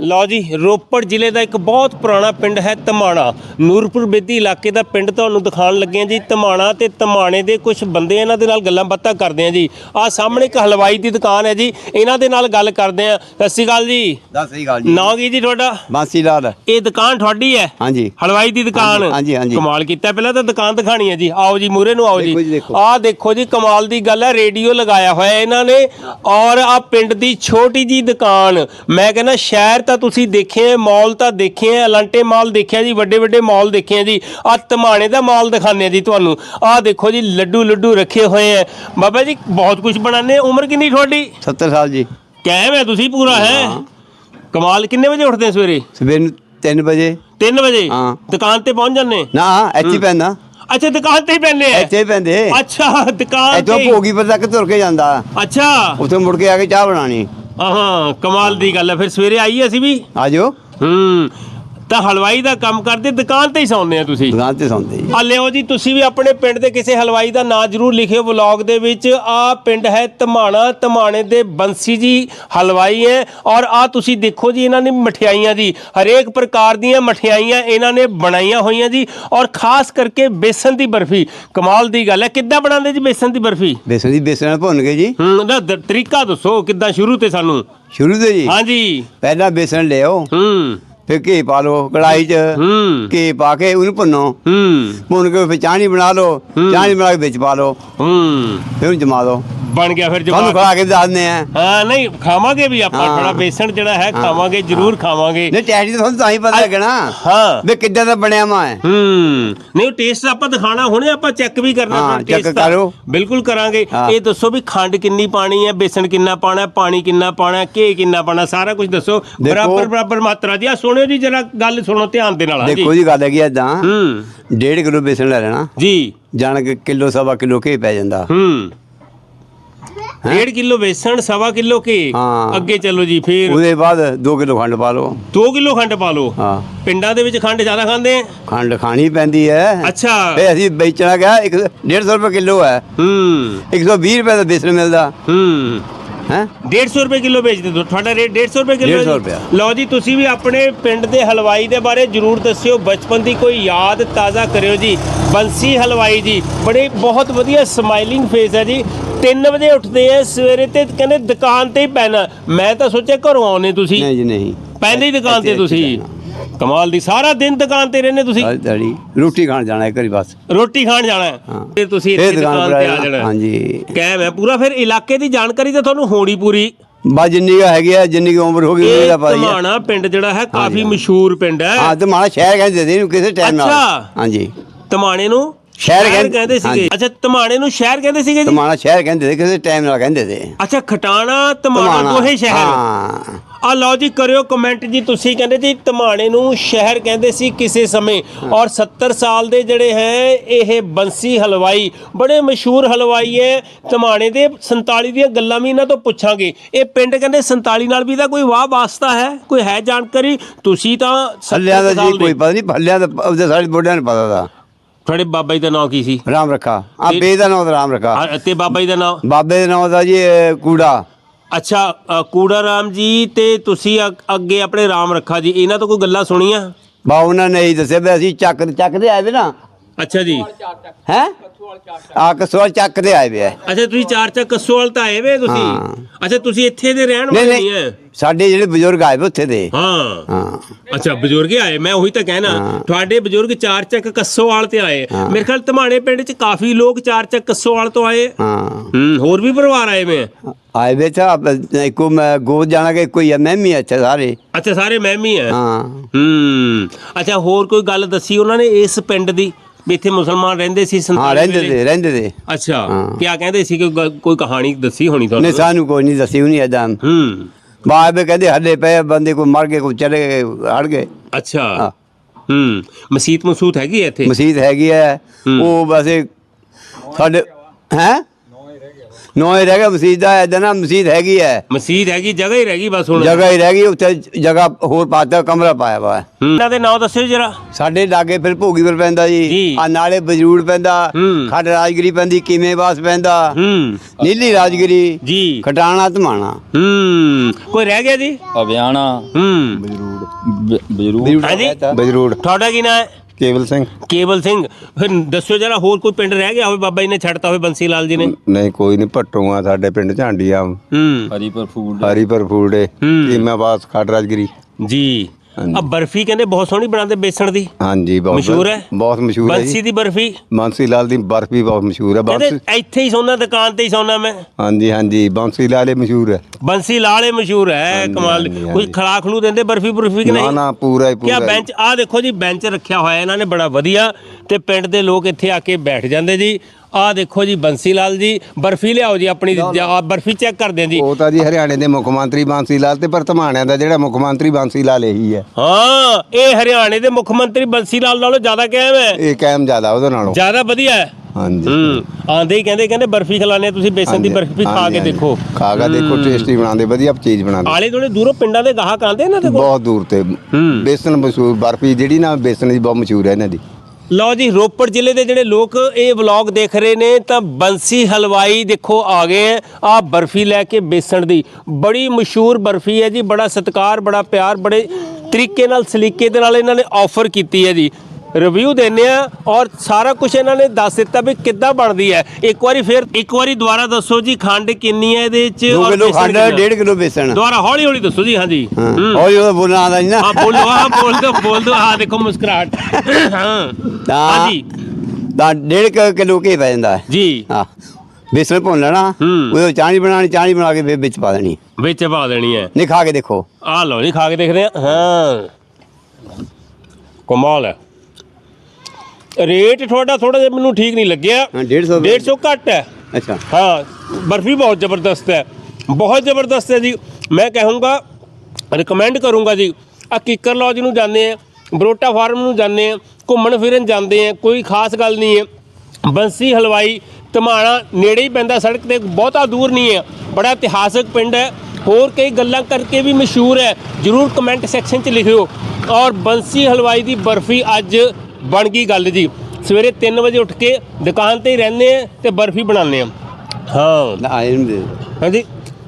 ਲਓ ਜੀ ਰੋਪੜ ਜ਼ਿਲ੍ਹੇ ਦਾ ਇੱਕ ਬਹੁਤ ਪੁਰਾਣਾ ਪਿੰਡ ਹੈ ਤਮਾਣਾ ਨੂਰਪੁਰ ਬੇਦੀ ਇਲਾਕੇ ਦਾ ਪਿੰਡ ਤੁਹਾਨੂੰ ਦਿਖਾਉਣ ਲੱਗੇ ਹਾਂ ਜੀ ਤਮਾਣਾ ਤੇ ਤਮਾਣੇ ਦੇ ਕੁਝ ਬੰਦੇ ਇਹਨਾਂ ਦੇ ਨਾਲ ਗੱਲਾਂ ਬਾਤਾਂ ਕਰਦੇ ਹਾਂ ਜੀ। ਆਹ ਸਾਹਮਣੇ ਇੱਕ ਹਲਵਾਈ ਦੀ ਦੁਕਾਨ ਹੈ ਜੀ ਇਹਨਾਂ ਦੇ ਨਾਲ ਗੱਲ ਕਰਦੇ ਹਾਂ। ਸਤਿ ਸ਼੍ਰੀ ਅਕਾਲ ਜੀ। ਦੱਸ ਸਹੀ ਗੱਲ ਜੀ। ਨਾਂ ਕੀ ਜੀ ਤੁਹਾਡਾ? ਬਾਂਸੀ ਲਾਲ। ਇਹ ਦੁਕਾਨ ਤੁਹਾਡੀ ਹੈ? ਹਾਂਜੀ। ਹਲਵਾਈ ਦੀ ਦੁਕਾਨ। ਹਾਂਜੀ, ਹਾਂਜੀ। ਕਮਾਲ ਕੀਤਾ ਪਹਿਲਾਂ ਤਾਂ ਦੁਕਾਨ ਦਿਖਾਣੀ ਹੈ ਜੀ। ਆਓ ਜੀ ਮੂਰੇ ਨੂੰ ਆਓ ਦੇਖੋ ਜੀ, ਜੀ ਦੇਖੋ। ਆਹ ਦੇਖੋ ਜੀ ਕਮਾਲ ਦੀ ਗੱਲ ਹੈ ਰੇਡੀਓ ਲਗਾਇਆ ਹੋਇਆ ਇਹਨਾਂ ਨੇ। ਔਰ ਆ ਪਿੰਡ ਦੀ ਛੋਟੀ ਜੀ ਦੁਕਾਨ। ਮੈਂ ਕਹਿੰਦਾ ਸ਼ਹਿਰ ਤਾਂ ਤੁਸੀਂ ਦੇਖੇ ਆ ਮਾਲ ਤਾਂ ਦੇਖੇ ਆ ਅਲੰਟੇ ਮਾਲ ਦੇਖਿਆ ਜੀ ਵੱਡੇ ਵੱਡੇ ਮਾਲ ਦੇਖੇ ਆ ਜੀ। ਆ ਧਮਾਣੇ ਦਾ ਮਾਲ ਦਿਖਾਣੇ ਆ ਜੀ ਤੁਹਾਨੂੰ। ਆਹ ਦੇਖੋ ਜੀ ਲੱਡੂ ਲੱਡੂ ਰੱਖੇ ਹੋਏ ਆ। ਬਾਬਾ ਜੀ ਬਹੁਤ ਕੁਝ ਆ। ਉਮਰ ਕਿੰਨੀ ਤੁਹਾਡੀ? 70 ਸਾਲ ਜੀ। ਕਾਇਮ ਹੈ ਤੁਸੀਂ ਪੂਰਾ ਹੈ? ਕਮਾਲ ਕਿੰਨੇ ਵਜੇ ਉੱਠਦੇ ਆ ਸਵੇਰੇ? ਸਵੇਰ ਨੂੰ 3 ਵਜੇ। 3 ਵਜੇ? ਹਾਂ। ਦੁਕਾਨ ਤੇ ਪਹੁੰਚ ਜਾਂਦੇ? ਨਾ ਇੱਥੇ ਹੀ ਪੈਂਦਾ। ਅੱਛਾ ਦੁਕਾਨ ਤੇ ਹੀ ਪੈਂਦੇ ਆ? ਇੱਥੇ ਹੀ ਪੈਂਦੇ। ਅੱਛਾ ਦੁਕਾਨ ਇੱਥੋਂ ਤੇ ਹੀ। ਭੋਗੀ ਪਰ ਤੱਕ ਤੁਰ ਕੇ ਜਾਂਦਾ। ਅੱਛਾ। ਉੱਥੇ ਮੁੜ ਕੇ ਆ ਕੇ ਚਾਹ ਬਣਾਣੀ ਹਾਂ ਕਮਾਲ ਦੀ ਗੱਲ ਹੈ। ਫਿਰ ਸਵੇਰੇ ਆਈਏ ਅਸੀਂ ਵੀ? ਆਜੋ। ਹੂੰ। ਤਾਂ ਹਲਵਾਈ ਦਾ ਕੰਮ ਕਰਦੇ ਦੁਕਾਨ ਤੇ ਹੀ ਸੌਂਦੇ ਆ ਤੁਸੀਂ? ਦੁਕਾਨ ਤੇ ਸੌਂਦੇ ਜੀ। ਆ ਲਿਓ ਜੀ ਤੁਸੀਂ ਵੀ ਆਪਣੇ ਪਿੰਡ ਦੇ ਕਿਸੇ ਹਲਵਾਈ ਦਾ ਨਾਂ ਜ਼ਰੂਰ ਲਿਖਿਓ ਵਲੌਗ ਦੇ ਵਿੱਚ। ਆ ਪਿੰਡ ਹੈ ਧਮਾਣਾ ਧਮਾਣੇ ਦੇ ਬੰਸੀ ਜੀ ਹਲਵਾਈ ਹੈ ਔਰ ਆ ਤੁਸੀਂ ਦੇਖੋ ਜੀ ਇਹਨਾਂ ਨੇ ਮਠਿਆਈਆਂ ਜੀ। ਹਰੇਕ ਪ੍ਰਕਾਰ ਦੀਆਂ ਮਠਿਆਈਆਂ ਇਹਨਾਂ ਨੇ ਬਣਾਈਆਂ ਹੋਈਆਂ ਜੀ ਔਰ ਖਾਸ ਕਰਕੇ ਬੇਸਨ ਦੀ ਬਰਫੀ। ਕਮਾਲ ਦੀ ਗੱਲ ਹੈ। ਕਿੱਦਾਂ ਬਣਾਉਂਦੇ ਜੀ ਬੇਸਨ ਦੀ ਬਰਫੀ? ਬੇਸਣ ਦੀ ਬੇਸਣ ਨਾਲ ਭੁੰਨ ਕੇ ਜੀ। ਹੂੰ ਦ- ਤਰੀਕਾ ਦੱਸੋ ਕਿੱਦਾਂ ਸ਼ੁਰੂ ਤੇ ਸਾਨੂੰ? ਸ਼ੁਰੂ ਤੋਂ ਜੀ। ਹਾਂਜੀ। ਪਹਿਲਾਂ ਬੇਸਣ ਲਿਓ। ਹੂੰ। ਫਿਰ ਘੀ ਪਾ ਲਓ ਕੜਾਈ 'ਚ ਹੂੰ। ਘੀ ਪਾ ਕੇ ਉਹਨੂੰ ਭੁੰਨੋ। ਹੂੰ। ਭੁੰਨ ਕੇ ਫਿਰ ਚਾਹਣੀ ਬਣਾ ਲਓ ਚਾਹਣੀ ਬਣਾ ਕੇ ਵਿੱਚ ਪਾ ਲਓ। ਹੂੰ। ਫਿਰ ਉਹਨੂੰ ਜਮਾ ਦਿਓ ਬਣ ਗਿਆ ਫਿਰ ਤੁਹਾਨੂੰ ਜਵਾਬ ਖਾ ਕੇ ਦੱਸਦੇ ਆ। ਹਾਂ ਨਹੀਂ ਖਾਵਾਂਗੇ ਵੀ ਆਪਾਂ ਹਾਂ। ਥੋੜਾ ਬੇਸਣ ਜਿਹੜਾ ਹੈ ਖਾਵਾਂਗੇ ਜ਼ਰੂਰ ਖਾਵਾਂਗੇ। ਨਹੀਂ ਟੈਸਟ ਤੁਹਾਨੂੰ ਤਾਂ ਹੀ ਪਤਾ ਲੱਗਣਾ ਹਾਂ। ਵੀ ਕਿੱਦਾਂ ਦਾ ਬਣਿਆ ਮੈਂ ਹੂੰ ਨਹੀਂ ਟੇਸਟ ਆਪਾਂ ਦਿਖਾਣਾ ਹੁਣੇ ਆਪਾਂ ਚੈੱਕ ਵੀ ਕਰਨਾ ਹਾਂ, taste check ਦਾ। ਕਰੋ। ਬਿਲਕੁਲ ਕਰਾਂਗੇ। ਹਾਂ। ਇਹ ਦੱਸੋ ਵੀ ਖੰਡ ਕਿੰਨੀ ਪਾਣੀ ਹੈ ਬੇਸਣ ਕਿੰਨਾ ਪਾਣਾ ਹੈ ਪਾਣੀ ਕਿੰਨਾ ਪਾਣਾ ਹੈ ਘੀ ਕਿੰਨਾ ਪਾਣਾ ਸਾਰਾ ਕੁਝ ਦੱਸੋ। ਬਰਾਬਰ ਬਰਾਬਰ ਮਾਤਰਾ ਦੀ। ਆ ਸੁਣਿਓ ਜੀ ਜਰਾ ਗੱਲ ਸੁਣੋ ਧਿਆਨ ਦੇ ਨਾਲ ਹਾਂ ਜੀ। ਦੇਖੋ ਜੀ ਗੱਲ ਹੈਗੀ ਏਦਾਂ। ਹੂੰ। ਡੇਢ ਕਿਲੋ ਬੇਸਣ ਲੈ ਲੈਣਾ। ਜੀ। ਜਾਣ ਕੇ ਕਿਲੋ ਸਵਾ ਕਿਲੋ ਘੀ ਪੈ ਜਾਂਦਾ। ਹੂੰ। ਡੇਢ ਕਿਲੋ ਬੇਸਣ ਸਵਾ ਕਿਲੋ ਹਾਂ। ਅੱਗੇ ਚੱਲੋ ਜੀ ਫਿਰ ਉਹਦੇ ਬਾਅਦ 2 ਕਿਲੋ ਖੰਡ ਪਾ ਲਓ। 2 ਕਿਲੋ ਖੰਡ ਪਾ ਲਓ। ਹਾਂ। ਪਿੰਡਾਂ ਦੇ ਵਿੱਚ ਖੰਡ ਜ਼ਿਆਦਾ ਖਾਂਦੇ ਆ? ਖੰਡ ਖਾਣੀ ਪੈਂਦੀ ਹੈ। ਅੱਛਾ। ਫੇ ਅਸੀਂ ਵੇਚਣਾ ਗਿਆ 150 ਰੁਪਏ ਕਿਲੋ ਹੈ। ਹੂੰ। 120 ਰੁਪਏ ਦਾ ਬੇਸਣ ਮਿਲਦਾ। ਹੂੰ। ਹੈ? 150 ਰੁਪਏ ਕਿਲੋ ਵੇਚਦੇ ਹੋ? ਤੁਹਾਡਾ ਰੇਟ 150 ਰੁਪਏ ਕਿਲੋ 150 ਰੁਪਇਆ। ਲਓ ਜੀ ਤੁਸੀਂ ਵੀ ਆਪਣੇ ਪਿੰਡ ਦੇ ਹਲਵਾਈ ਦੇ ਬਾਰੇ ਜਰੂਰ ਦੱਸਿਓ। ਬਚਪਨ ਦੀ ਕੋਈ ਯਾਦ ਤਾਜ਼ਾ ਕਰਿਓ ਜੀ। ਬੰਸੀ ਹਲਵਾਈ ਜੀ ਬੜੇ ਬਹੁਤ ਵਧੀਆ ਸਮਾਈਲਿੰਗ ਫੇਸ ਹੈ ਜੀ। 3 ਵਜੇ ਉੱਠਦੇ ਆ ਸਵੇਰੇ ਤੇ ਕਹਿੰਦੇ ਦੁਕਾਨ ਤੇ ਹੀ ਪੈਣਾ। ਮੈਂ ਤਾਂ ਸੋਚਿਆ ਘਰੋਂ ਆਉਨੇ ਤੁਸੀਂ। ਨਹੀਂ ਜੀ ਨਹੀਂ। ਪੈਂਦੇ ਹੀ ਦੁਕਾਨ ਤੇ ਤੁਸੀਂ। ਕਮਾਲ ਦੀ ਸਾਰਾ ਦਿਨ ਦੁਕਾਨ ਤੇ ਰਹਿੰਦੇ ਤੁਸੀਂ। ਰੋਟੀ ਖਾਣ ਜਾਣਾ ਇੱਕ ਵਾਰੀ ਬਸ। ਰੋਟੀ ਖਾਣ ਜਾਣਾ ਹੈ। ਹਾਂ। ਤੇ ਤੁਸੀਂ ਇੱਥੇ ਦੁਕਾਨ ਤੇ ਆ ਜਾਣਾ। ਹੈ। ਹਾਂਜੀ। ਕਹਿ ਮੈਂ ਪੂਰਾ। ਫਿਰ ਇਲਾਕੇ ਦੀ ਜਾਣਕਾਰੀ ਤਾਂ ਤੁਹਾਨੂੰ ਹੋਣੀ ਪੂਰੀ। ਬਸ ਜਿੰਨੀ ਹੈਗੀ ਆ ਜਿੰਨੀ ਕੁ ਉਮਰ ਹੋ ਗਈ ਉਹਦਾ ਪਤਾ ਹੀ ਹੈ ਧਮਾਣਾ ਪਿੰਡ ਜਿਹੜਾ ਹੈ ਕਾਫੀ ਮਸ਼ਹੂਰ ਪਿੰਡ ਹੈ। ਹਾਂ ਤੇ ਮਾਣਾ ਸ਼ਹਿਰ ਕਹਿੰਦੇ ਇਹਨੂੰ ਕਿਸੇ ਟਾਈਮ ਨਾਲ। ਅੱਛਾ। ਹਾਂਜੀ। ਧਮਾਣੇ ਨੂੰ। ਸ਼ਹਿਰ ਕਹਿੰਦੇ- ਸੀਗੇ। ਹਾਂਜੀ। ਅੱਛਾ ਧਮਾਣੇ ਨੂੰ ਸ਼ਹਿਰ ਕਹਿੰਦੇ ਸੀਗੇ ਜੀ? ਮਾਣਾ ਸ਼ਹਿਰ ਕਹਿੰਦੇ ਸੀ ਕਿਸੇ ਟਾਈਮ ਨਾਲ ਕਹਿੰਦੇ ਸੀ। ਅੱਛਾ ਖਟਾਣਾ ਧਮਾਣਾ ਧਮਾਣਾ, ਦੋਹੇ ਸ਼ਹਿਰ। ਹਾਂ। ਆ ਲਓ ਜੀ ਕਰਿਓ ਕਮੈਂਟ ਜੀ ਤੁਸੀਂ ਕਹਿੰਦੇ ਜੀ ਧਮਾਣੇ ਨੂੰ ਸ਼ਹਿਰ ਕਹਿੰਦੇ ਸੀ ਕਿਸੇ ਸਮੇਂ। ਔਰ 70 ਸਾਲ ਦੇ ਜਿਹੜੇ ਹੈ ਇਹ ਬੰਸੀ ਹਲਵਾਈ। ਬੜੇ ਮਸ਼ਹੂਰ ਹਲਵਾਈ ਹੈ। ਧਮਾਣੇ ਦੇ 47 ਦੀਆਂ ਗੱਲਾਂ ਵੀ ਇਹਨਾਂ ਤੋਂ ਪੁੱਛਾਂਗੇ। ਇਹ ਪਿੰਡ ਕਹਿੰਦੇ 47 ਨਾਲ ਵੀ ਦਾ ਕੋਈ ਵਾਹ ਵਾਸਤਾ ਹੈ? ਕੋਈ ਹੈ ਜਾਣਕਾਰੀ? ਤੁਸੀਂ ਤਾਂ 70 ਹੱਲਿਆਂ ਦਾ ਸਾਲ ਜੀ ਦੇ ਕੋਈ ਪਤਾ ਨਹੀਂ ਹੱਲਿਆਂ ਦਾ ਉਹਦੇ ਸਾਰੇ ਬੋੜਿਆਂ ਨੂੰ ਪਤਾ ਦਾ। ਤੁਹਾਡੇ ਬਾਬਾ ਜੀ ਦਾ ਨਾਮ ਕੀ ਸੀ? ਰਾਮ ਰੱਖਾ। ਆ ਤੇ- ਬੇ ਦਾ ਨਾਮ ਰਾਮ ਰੱਖਾ। ਤੇ ਬਾਬਾ ਜੀ ਦਾ ਨਾਮ ਬਾਬੇ ਦੇ ਨਾਮ ਦਾ ਜੀ ਇਹ ਕੂੜਾ। ਅੱਛਾ ਅ, ਕੂੜਾ ਰਾਮ ਜੀ ਤੇ ਤੁਸੀਂ ਅ- ਅੱਗੇ ਆਪਣੇ ਰਾਮ ਰੱਖਾ ਜੀ ਇਹਨਾਂ ਤੋਂ ਕੋਈ ਗੱਲਾਂ ਸੁਣੀਆਂ? ਬਾ ਉਹਨਾਂ ਨੇ ਹੀ ਦੱਸਿਆ ਵੀ ਅਸੀਂ ਚੱਕ ਚੱਕਦੇ ਆਏ ਵੇ ਨਾ ਅੱਛਾ ਜੀ। ਹੈ? ਆ ਕਸਵਾਲ ਚੱਕਦੇ ਆਏ ਵੇ ਆ। ਅੱਛਾ ਤੁਸੀਂ ਚਾਰ ਚੱਕ ਕਸੋਲ ਤਾਂ ਆਏ ਵੇ ਤੁਸੀਂ? ਹਾਂ। ਅੱਛਾ ਤੁਸੀਂ ਇੱਥੇ ਦੇ ਰਹਿਣ ਨਹੀਂ ਵਾਲੇ ਨਹੀਂ। ਹੈ ਸਾਡੇ ਜਿਹੜੇ ਬਜ਼ੁਰਗ ਆਏ ਵੇ ਉੱਥੇ ਦੇ। ਹਾਂ। ਹਾਂ। ਅੱਛਾ ਬਜ਼ੁਰਗ ਆਏ ਮੈਂ ਉਹੀ ਤਾਂ ਕਹਿਣਾ। ਤੁਹਾਡੇ ਬਜ਼ੁਰਗ ਚਾਰ ਚੱਕ ਕੱਸੋਵਾਲ ਤੇ ਆਏ। ਮੇਰੇ ਖਿਆਲ ਧਮਾਣੇ ਪਿੰਡ 'ਚ ਕਾਫੀ ਲੋਕ ਚਾਰ ਚੱਕ ਕੱਸੋਵਾਲ ਤੋਂ ਆਏ। ਹਾਂ। ਹੂੰ ਹੋਰ ਵੀ ਪਰਿਵਾਰ ਆਏ ਵੇ? ਆਏ ਵੇ ਤਾਂ ਇੱਕੋ ਮੈਂ ਗੋਦ ਜਾਣਾ ਕਿ ਕੋਈ ਮੈਂ ਵੀ ਅੱਛਾ ਸਾਰੇ। ਅੱਛਾ ਸਾਰੇ ਮਹਿਮੀ ਹੈ ਹਾਂ। ਹੂੰ। ਅੱਛਾ ਹੋਰ ਕੋਈ ਗੱਲ ਦੱਸੀ ਉਹਨਾਂ ਨੇ ਇਸ ਪਿੰਡ ਦੀ? ਵੀ ਇੱਥੇ ਮੁਸਲਮਾਨ ਰਹਿੰਦੇ ਸੀ ਹਾਂ ਰਹਿੰਦੇ ਵੇਲੇ? ਤੇ ਰਹਿੰਦੇ ਤੇ। ਅੱਛਾ ਹਾਂ। ਕਿਆ ਕਹਿੰਦੇ ਸੀ ਕਿ ਗ- ਕੋਈ ਕਹਾਣੀ ਦੱਸੀ ਹੋਣੀ ਨੇ ਤੁਹਾਨੂੰ ਸਾਨੂੰ ਕੋਈ ਨਹੀਂ ਦੱਸੀ ਉਹਨੀ ਏਦਾਂ ਹੂੰ। ਬਾਅਦ ਵਿੱਚ ਕਹਿੰਦੇ ਹੱਲੇ ਪਏ ਬੰਦੇ ਕੋਈ ਮਰ ਗਏ ਕੋਈ ਚਲੇ ਗਏ ਹੜ ਗਏ। ਅੱਛਾ। ਹਾਂ। ਹੂੰ। ਮਸਜਿਦ ਮਸੂਤ ਹੈਗੀ ਹੈ ਇੱਥੇ? ਮਸਜਿਦ ਹੈਗੀ ਹੂੰ। ਉਹ ਵੈਸੇ ਸਾਡੇ ਹੈ? ਨੌ ਹੀ ਰਹਿ ਗਿਆ ਮਸਜਿਦ ਦਾ ਇਦਾਂ ਨਾ ਮਸਜਿਦ ਹੈਗੀ ਹੈ ਮਸਜਿਦ ਹੈਗੀ ਜਗ੍ਹਾ ਹੀ ਰਹਿ ਗਈ ਬਸ ਹੁਣ। ਜਗ੍ਹਾ ਹੀ ਰਹਿ ਗਈ ਉੱਥੇ ਜਗ੍ਹਾ ਹੋਰ ਪਾਤਾ ਕਮਰਾ ਪਾਇਆ ਵਾ। ਹੂੰ। ਇਹਨਾਂ ਦੇ ਨਾਮ ਦੱਸਿਓ ਜਰਾ। ਸਾਡੇ ਲਾਗੇ ਫਿਰ ਭੋਗੀਪੁਰ ਪੈਂਦਾ ਜੀ। ਜੀ। ਆ ਨਾਲੇ ਬਜਰੂੜ ਪੈਂਦਾ। ਹੂੰ। ਖੱਡ ਰਾਜਗਰੀ ਪੈਂਦੀ ਕਿਮੇਵਾਸ ਪੈਂਦਾ। ਹੂੰ। ਨੀਲੀ ਰਾਜਗਰੀ ਜੀ। ਖਟਾਣਾ ਧਮਾਣਾ। ਹੂੰ। ਕੋਈ ਰਹਿ ਗਿਆ ਜੀ? ਅਵਿਆਣਾ। ਹੂੰ। ਬ- ਬਜਰੂਰ ਹਾਂਜੀ? ਬਜਰੂੜ। ਤੁਹਾਡਾ ਕੀ ਨਾਮ ਹੈ? ਕੇਵਲ ਸਿੰਘ। ਕੇਵਲ ਸਿੰਘ। ਫਿਰ ਦੱਸਿਓ ਜਰਾ ਹੋਰ ਕੋਈ ਪਿੰਡ ਰਹਿ ਗਿਆ ਹੋਵੇ ਬਾਬਾ ਜੀ ਨੇ ਛੱਡਤਾ ਹੋਵੇ ਬੰਸੀ ਲਾਲ ਜੀ ਨੇ? ਨਹੀਂ ਕੋਈ ਨਹੀਂ ਭੱਟੂਆ ਸਾਡੇ ਪਿੰਡ ਝਾਂਡੀਆਂ। ਹੂੰ। ਹਰੀਪੁਰ ਫੂਡ ਹਰੀਪੁਰ ਫੂਡੇ ਹੂੰ। ਕੀਮਾਬਾਸ ਖੱਡ ਰਾਜਗਰੀ ਜੀ। ਆ ਬਰਫੀ ਕਹਿੰਦੇ ਬਹੁਤ ਸੋਹਣੀ ਬਣਾਉਂਦੇ ਬੇਸਣ ਦੀ। ਹਾਂਜੀ ਬਹੁਤ ਮਸ਼ਹੂਰ ਹੈ? ਬਹੁਤ ਮਸ਼ਹੂਰ ਹੈ ਬੰਸੀ ਦੀ ਬਰਫੀ? ਬਾਂਸੀ ਲਾਲ ਦੀ ਬਰਫੀ ਬਹੁਤ ਮਸ਼ਹੂਰ ਹੈ। ਕਹਿੰਦੇ ਬਾਂਸੀ ਇੱਥੇ ਹੀ ਸੌਣਾ ਦੁਕਾਨ ਤੇ ਹੀ ਸੌਣਾ ਮੈਂ। ਹਾਂਜੀ ਹਾਂਜੀ ਬਾਂਸੀ ਲਾਲ ਮਸ਼ਹੂਰ ਹੈ। ਬੰਸੀ ਲਾਲੇ ਮਸ਼ਹੂਰ ਹੈ ਕਮਾਲ। ਕੋਈ। ਖੜਾ ਖਲੂ ਦਿੰਦੇ ਬਰਫੀ ਬਰਫੀ ਕਿ ਨਾ ਨਹੀਂ? ਨਾ ਪੂਰਾ ਹੀ ਪੂਰਾ ਹੀ। ਬੈਂਚ ਆ ਦੇਖੋ ਜੀ ਬੈਂਚ ਰੱਖਿਆ ਹੋਇਆ ਇਹਨਾਂ ਨੇ ਬੜਾ ਵਧੀਆ। ਤੇ ਪਿੰਡ ਦੇ ਲੋਕ ਇੱਥੇ ਆ ਕੇ ਬੈਠ ਜਾਂਦੇ ਜੀ। ਆ ਦੇਖੋ ਜੀ ਬੰਸੀ ਲਾਲ ਜੀ ਬਰਫੀ ਲਿਆਓ ਜੀ ਆਪਣੀ ਆਹ ਬਰਫੀ ਚੈੱਕ ਕਰਦੇ ਜੀ। ਉਹ ਤਾਂ ਜੀ ਹਰਿਆਣੇ ਦੇ ਮੁੱਖ ਮੰਤਰੀ ਬਾਂਸੀ ਲਾਲ ਤੇ ਪਰ ਧਮਾਣਿਆਂ ਦਾ ਜਿਹੜਾ ਮੁੱਖ ਮੰਤਰੀ ਬਾਂਸੀ ਲਾਲ ਇਹੀ ਹੈ। ਹਾਂ ਇਹ ਹਰਿਆਣੇ ਦੇ ਮੁੱਖ ਮੰਤਰੀ ਬੰਸੀ ਲਾਲ ਨਾਲੋਂ ਜ਼ਿਆਦਾ ਕਾਇਮ ਹੈ। ਇਹ ਕਾਇਮ ਜ਼ਿਆਦਾ ਉਹਦੇ ਨਾਲੋਂ। ਜ਼ਿਆਦਾ ਵਧੀਆ ਹੈ। ਹਾਂਜੀ। ਹੂੰ ਆਂਦੇ ਹੀ ਕਹਿੰਦੇ ਕਹਿੰਦੇ ਬਰਫੀ ਖਿਲਾਣੇ ਤੁਸੀਂ ਬੇਸਨ ਦੀ ਹਾਂਜੀ, ਬਰਫੀ ਖਾ ਹਾਂਜੀ, ਕੇ ਹਾਂਜੀ। ਦੇਖੋ। ਖਾ ਕੇ ਦੇਖੋ ਟੇਸਟੀ ਬਣਾਉਂਦੇ ਵਧੀਆ ਚੀਜ਼ ਬਣਾਉਂਦੇ। ਆਲੇ ਦੋਲੇ ਦੂਰੋਂ ਪਿੰਡਾਂ ਦੇ ਗਾਹਕ ਆਂਦੇ ਇਹਨਾਂ ਦੇ ਕੋਲ? ਬਹੁਤ ਦੂਰ ਤੇ। ਬੇਸਨ ਮਸ਼ਹੂਰ ਬਰਫੀ ਜਿਹੜੀ ਨਾ ਬੇਸਨ ਦੀ ਬਹੁਤ ਮਸ਼ਹੂਰ ਹੈ ਇਹਨਾਂ ਦੀ। ਲਓ ਜੀ, ਰੋਪੜ ਜ਼ਿਲ੍ਹੇ ਦੇ ਜਿਹੜੇ ਲੋਕ ਇਹ ਵਲੌਗ ਦੇਖ ਰਹੇ ਨੇ, ਤਾਂ ਬੰਸੀ ਹਲਵਾਈ ਦੇਖੋ ਆ ਗਏ ਆ ਆ ਬਰਫੀ ਲੈ ਕੇ ਬੇਸਣ ਦੀ। ਬੜੀ ਮਸ਼ਹੂਰ ਬਰਫੀ ਹੈ ਜੀ, ਬੜਾ ਸਤਿਕਾਰ, ਬੜਾ ਪਿਆਰ, ਬੜੇ ਤਰੀਕੇ ਨਾਲ, ਸਲੀਕੇ ਦੇ ਨਾਲ ਇਹਨਾਂ ਨੇ ਆਫਰ ਕੀਤੀ ਹੈ ਜੀ। ਰਿਵਿਊ ਦਿੰਨੇ ਆ ਔਰ ਸਾਰਾ ਕੁਝ ਇਹਨਾਂ ਨੇ ਦੱਸ ਦਿੱਤਾ ਵੀ ਕਿੱਦਾਂ ਬਣਦੀ ਹੈ। ਇੱਕ ਵਾਰੀ ਫਿਰ ਇੱਕ ਵਾਰੀ ਦੁਬਾਰਾ ਦੱਸੋ ਜੀ ਖੰਡ ਕਿੰਨੀ ਹੈ ਇਹਦੇ ਵਿੱਚ 2 ਔਰ ਕਿਲੋ ਖੰਡ ਕਿੰਨਾ? 1.5 ਕਿਲੋ ਬੇਸਣ। ਦੁਬਾਰਾ ਹੌਲੀ ਹੌਲੀ ਦੱਸੋ ਜੀ ਹਾਂਜੀ। ਹੌਲੀ ਉਹਦਾ ਬੋਲਣਾ ਆਉਂਦਾ ਨਹੀਂ ਨਾ। ਹਾਂ ਬੋਲੋ ਹਾਂ ਬੋਲ ਦੋ ਬੋਲ ਦੋ ਹਾਂ ਦੇਖੋ ਮੁਸਕਰਾਹਟ। ਹਾਂ। ਹਾਂਜੀ। ਤਾਂ 1.5 ਕਿਲੋ ਘੀ ਪੈ ਜਾਂਦਾ ਜੀ। ਹਾਂ। ਬੇਸਣ ਭੁੰਨ ਲੈਣਾ। ਉਹਦੇ ਚਾਣੀ ਬਣਾਣੀ ਚਾਣੀ ਬਣਾ ਕੇ ਵਿੱਚ ਪਾ ਦੇਣੀ। ਵਿੱਚ ਪਾ ਦੇਣੀ ਹੈ। ਨਹੀਂ ਖਾ ਕੇ ਦੇਖੋ। ਆ ਲਓ ਜੀ ਖਾ ਕੇ ਦੇਖਦੇ ਆ ਹਾਂ। ਕਮਾਲ ਹੈ। ਰੇਟ ਤੁਹਾਡਾ ਥੋੜਾ ਜਿਹਾ ਮੈਨੂੰ ਠੀਕ ਨਹੀਂ ਲੱਗਿਆ। ਹਾਂ 150 150 ਘੱਟ ਹੈ। ਅੱਛਾ। ਹਾਂ ਬਰਫੀ ਬਹੁਤ ਜ਼ਬਰਦਸਤ ਹੈ। ਬਹੁਤ ਜ਼ਬਰਦਸਤ ਹੈ ਜੀ। ਮੈਂ ਕਹੂੰਗਾ ਰਿਕਮੈਂਡ ਕਰੂੰਗਾ ਜੀ। ਆ ਕਿੱਕਰ ਲੌਜ ਨੂੰ ਜਾਂਦੇ ਆ ਬਰੋਟਾ ਫਾਰਮ ਨੂੰ ਜਾਂਦੇ ਆ ਘੁੰਮਣ ਫਿਰਨ ਜਾਂਦੇ ਆ ਕੋਈ ਖਾਸ ਗੱਲ ਨਹੀਂ ਹੈ। ਬੰਸੀ ਹਲਵਾਈ ਧਮਾਣਾ ਨੇੜੇ ਹੀ ਪੈਂਦਾ ਸੜਕ ਤੇ ਬਹੁਤਾ ਦੂਰ ਨਹੀਂ ਹੈ। ਬੜਾ ਇਤਿਹਾਸਕ ਪਿੰਡ ਹੈ। ਹੋਰ ਕਈ ਗੱਲਾਂ ਕਰਕੇ ਵੀ ਮਸ਼ਹੂਰ ਹੈ। ਜਰੂਰ ਕਮੈਂਟ ਸੈਕਸ਼ਨ 'ਚ ਲਿਖਿਓ। ਔਰ ਬੰਸੀ ਹਲਵਾਈ ਦੀ ਬਰਫੀ ਅੱਜ ਬਣ ਗਈ ਗੱਲ ਜੀ। ਸਵੇਰੇ 3 ਵਜੇ ਉੱਠ ਕੇ ਦੁਕਾਨ ਤੇ ਹੀ ਰਹਿੰਦੇ ਆ ਤੇ ਬਰਫੀ ਬਣਾਉਂਦੇ ਆ। ਹਾਂ। ਨਾ ਆਏ ਨੂੰ ਦੇ ਹਾਂਜੀ।